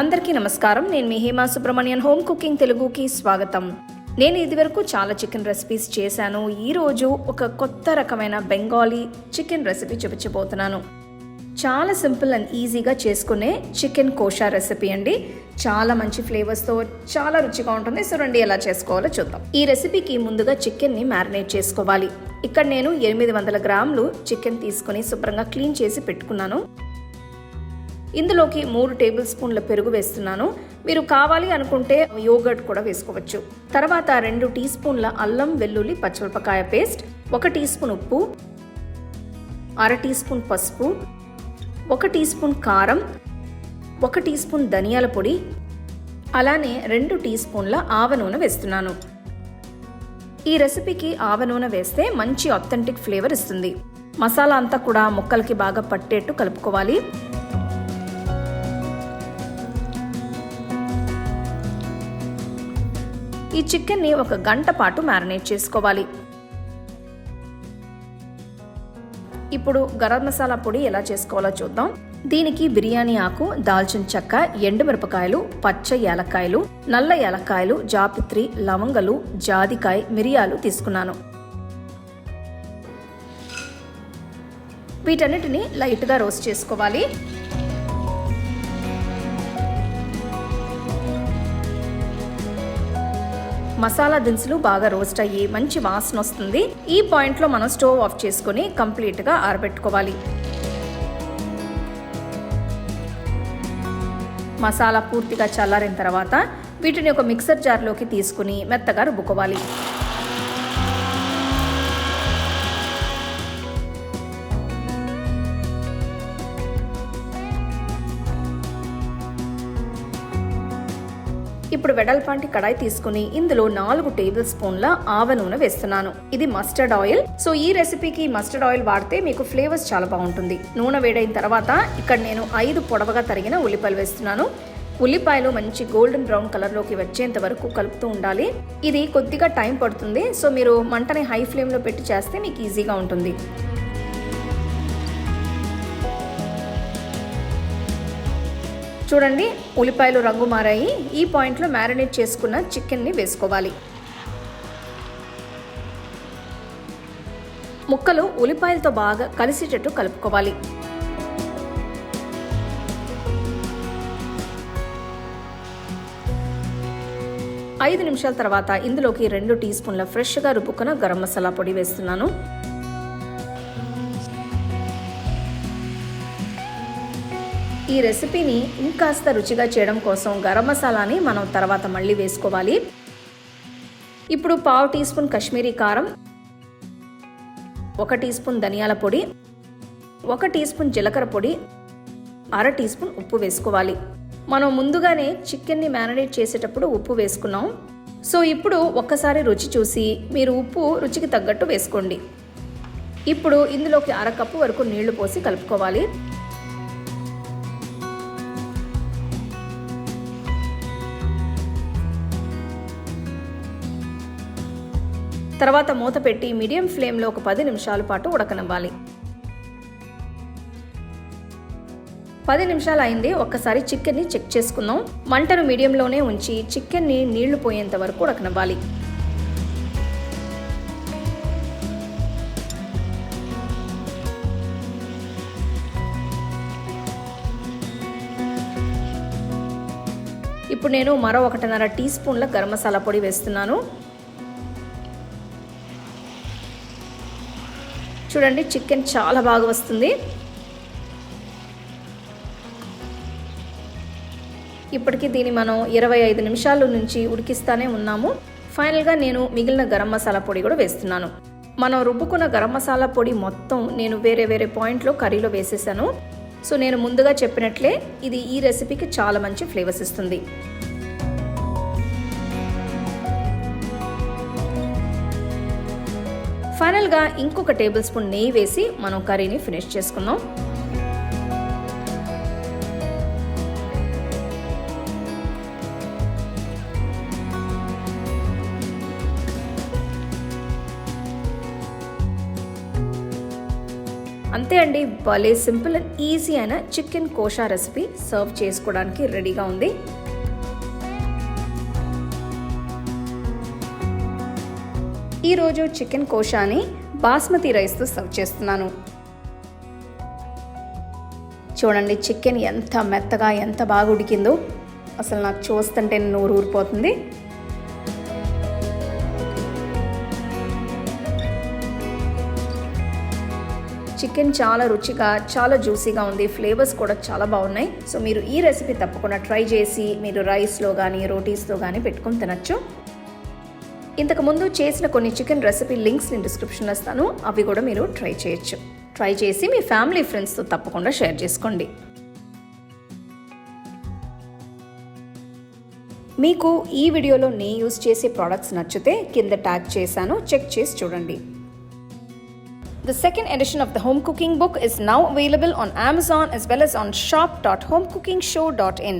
అందరికీ నమస్కారం. నేను మీ హేమా సుబ్రహ్మణ్యన్. హోమ్ కుకింగ్ తెలుగుకి స్వాగతం. నేను ఇదివరకు చాలా చికెన్ రెసిపీస్ చేశాను. ఈరోజు ఒక కొత్త రకమైన బెంగాలీ చికెన్ రెసిపీ చూపించబోతున్నాను. చాలా సింపుల్ అండ్ ఈజీగా చేసుకునే చికెన్ కోషా రెసిపీ అండి. చాలా మంచి ఫ్లేవర్స్తో చాలా రుచిగా ఉంటుంది. సో రండి ఎలా చేసుకోవాలో చూద్దాం. ఈ రెసిపీకి ముందుగా చికెన్ని మ్యారినేట్ చేసుకోవాలి. ఇక్కడ నేను ఎనిమిది వందల గ్రాములు చికెన్ తీసుకుని శుభ్రంగా క్లీన్ చేసి పెట్టుకున్నాను. ఇందులోకి మూడు టేబుల్ స్పూన్ల పెరుగు వేస్తున్నాను. మీరు కావాలి అనుకుంటే యోగర్ట్ కూడా వేసుకోవచ్చు. తర్వాత రెండు టీ స్పూన్ల అల్లం వెల్లుల్లి పచ్చిమిరపకాయ పేస్ట్ ఒక టీ స్పూన్ ఉప్పు అర టీ స్పూన్ పసుపు ఒక టీ స్పూన్ కారం ఒక టీ స్పూన్ ధనియాల పొడి అలానే రెండు టీ స్పూన్ల ఆవ నూనె వేస్తున్నాను. ఈ రెసిపీకి ఆవ నూనె వేస్తే మంచి అథెంటిక్ ఫ్లేవర్ ఇస్తుంది. మసాలా అంతా కూడా ముక్కలకి బాగా పట్టేట్టు కలుపుకోవాలి. ఈ చికెన్ని ఒక గంట పాటు మ్యారినేట్ చేసుకోవాలి. ఇప్పుడు గరం మసాలా పొడి ఎలా చేసుకోవాలో చూద్దాం. దీనికి బిర్యానీ ఆకు దాల్చిన చెక్క ఎండుమిరపకాయలు పచ్చ యాలక్కాయలు నల్ల యాలక్కాయలు జాపిత్రి లవంగలు జాదికాయ మిరియాలు తీసుకున్నాను. వీటన్నిటిని లైట్గా రోస్ట్ చేసుకోవాలి. మసాలా దినుసులు బాగా రోస్ట్ అయ్యి మంచి వాసన వస్తుంది. ఈ పాయింట్లో మనం స్టవ్ ఆఫ్ చేసుకుని కంప్లీట్గా ఆరబెట్టుకోవాలి. మసాలా పూర్తిగా చల్లారిన తర్వాత వీటిని ఒక మిక్సర్ జార్లోకి తీసుకుని మెత్తగా రుబ్బుకోవాలి. ఇప్పుడు వెడల్పాంటి కడాయి తీసుకుని ఇందులో నాలుగు టేబుల్ స్పూన్ల ఆవ నూనె వేస్తున్నాను. ఇది మస్టర్డ్ ఆయిల్. సో ఈ రెసిపీకి మస్టర్డ్ ఆయిల్ వాడితే మీకు ఫ్లేవర్స్ చాలా బాగుంటుంది. నూనె వేడైన తర్వాత ఇక్కడ నేను ఐదు పొడవగా తరిగిన ఉల్లిపాయలు వేస్తున్నాను. ఉల్లిపాయలు మంచి గోల్డెన్ బ్రౌన్ కలర్లోకి వచ్చేంత వరకు కలుపుతూ ఉండాలి. ఇది కొద్దిగా టైం పడుతుంది. సో మీరు మంటని హై ఫ్లేమ్లో పెట్టి చేస్తే మీకు ఈజీగా ఉంటుంది. చూడండి ఉల్లిపాయలు రంగు మారాయి. ఈ పాయింట్లో మ్యారినేట్ చేసుకున్న చికెన్ని వేసుకోవాలి. ముక్కలు ఉల్లిపాయలతో బాగా కలిసేటట్టు కలుపుకోవాలి. ఐదు నిమిషాల తర్వాత ఇందులోకి రెండు టీ స్పూన్ల ఫ్రెష్గా రుబ్బుకున్న గరం మసాలా పొడి వేస్తున్నాను. ఈ రెసిపీని ఇంకాస్త రుచిగా చేయడం కోసం గరం మసాలాని మనం తర్వాత మళ్ళీ వేసుకోవాలి. ఇప్పుడు పావు టీ స్పూన్ కాశ్మీరీ కారం ఒక టీ స్పూన్ ధనియాల పొడి ఒక టీ స్పూన్ జీలకర్ర పొడి అర టీ స్పూన్ ఉప్పు వేసుకోవాలి. మనం ముందుగానే చికెన్ని మ్యారినేట్ చేసేటప్పుడు ఉప్పు వేసుకున్నాం. సో ఇప్పుడు ఒక్కసారి రుచి చూసి మీరు ఉప్పు రుచికి తగ్గట్టు వేసుకోండి. ఇప్పుడు ఇందులోకి అరకప్పు వరకు నీళ్ళు పోసి కలుపుకోవాలి. తర్వాత మూత పెట్టి మీడియం ఫ్లేమ్లో ఒక పది నిమిషాల పాటు ఉడకనివ్వాలి. పది నిమిషాలు అయింది ఒక్కసారి చికెన్ని చెక్ చేసుకుందాం. మంటను మీడియంలోనే ఉంచి చికెన్ని నీళ్ళు పోయేంత వరకు ఉడకనివ్వాలి. ఇప్పుడు నేను మరో ఒకటిన్నర టీ స్పూన్ల గరం మసాలా పొడి వేస్తున్నాను. చూడండి చికెన్ చాలా బాగా వస్తుంది. ఇప్పటికీ దీన్ని మనం ఇరవై ఐదు నిమిషాల నుంచి ఉడికిస్తానే ఉన్నాము. ఫైనల్గా నేను మిగిలిన గరం మసాలా పొడి కూడా వేస్తున్నాను. మనం రుబ్బుకున్న గరం మసాలా పొడి మొత్తం నేను వేరే వేరే పాయింట్లో కర్రీలో వేసేసాను. సో నేను ముందుగా చెప్పినట్లే ఇది ఈ రెసిపీకి చాలా మంచి ఫ్లేవర్స్ ఇస్తుంది. ఫైనల్గా ఇంకొక టేబుల్ స్పూన్ నెయ్యి వేసి మనం కర్రీని ఫినిష్ చేసుకుందాం. అంతే అండి భలే సింపుల్ అండ్ ఈజీ అయిన చికెన్ కోషా రెసిపీ సర్వ్ చేసుకోవడానికి రెడీగా ఉంది. ఈరోజు చికెన్ కోషాని బాస్మతి రైస్తో సర్వ్ చేస్తున్నాను. చూడండి చికెన్ ఎంత మెత్తగా ఎంత బాగా ఉడికిందో. అసలు నాకు చూస్తుంటే నోరు ఊరిపోతుంది. చికెన్ చాలా రుచిగా చాలా జ్యూసీగా ఉంది. ఫ్లేవర్స్ కూడా చాలా బాగున్నాయి. సో మీరు ఈ రెసిపీ తప్పకుండా ట్రై చేసి మీరు రైస్లో కానీ రోటీస్లో కానీ పెట్టుకొని తినచ్చు. ఇంతకుముందు చేసిన కొన్ని చికెన్ రెసిపీ లింక్స్ నేను డిస్క్రిప్షన్లో ఇస్తాను. అవి కూడా మీరు ట్రై చేయొచ్చు. ట్రై చేసి మీ ఫ్యామిలీ ఫ్రెండ్స్తో తప్పకుండా షేర్ చేసుకోండి. మీకు ఈ వీడియోలో నేను యూస్ చేసే ప్రోడక్ట్స్ నచ్చితే కింద ట్యాగ్ చేశాను. చెక్ చేసి చూడండి. The second edition of the home cooking book is now available on Amazon as well as on shop.homecookingshow.in.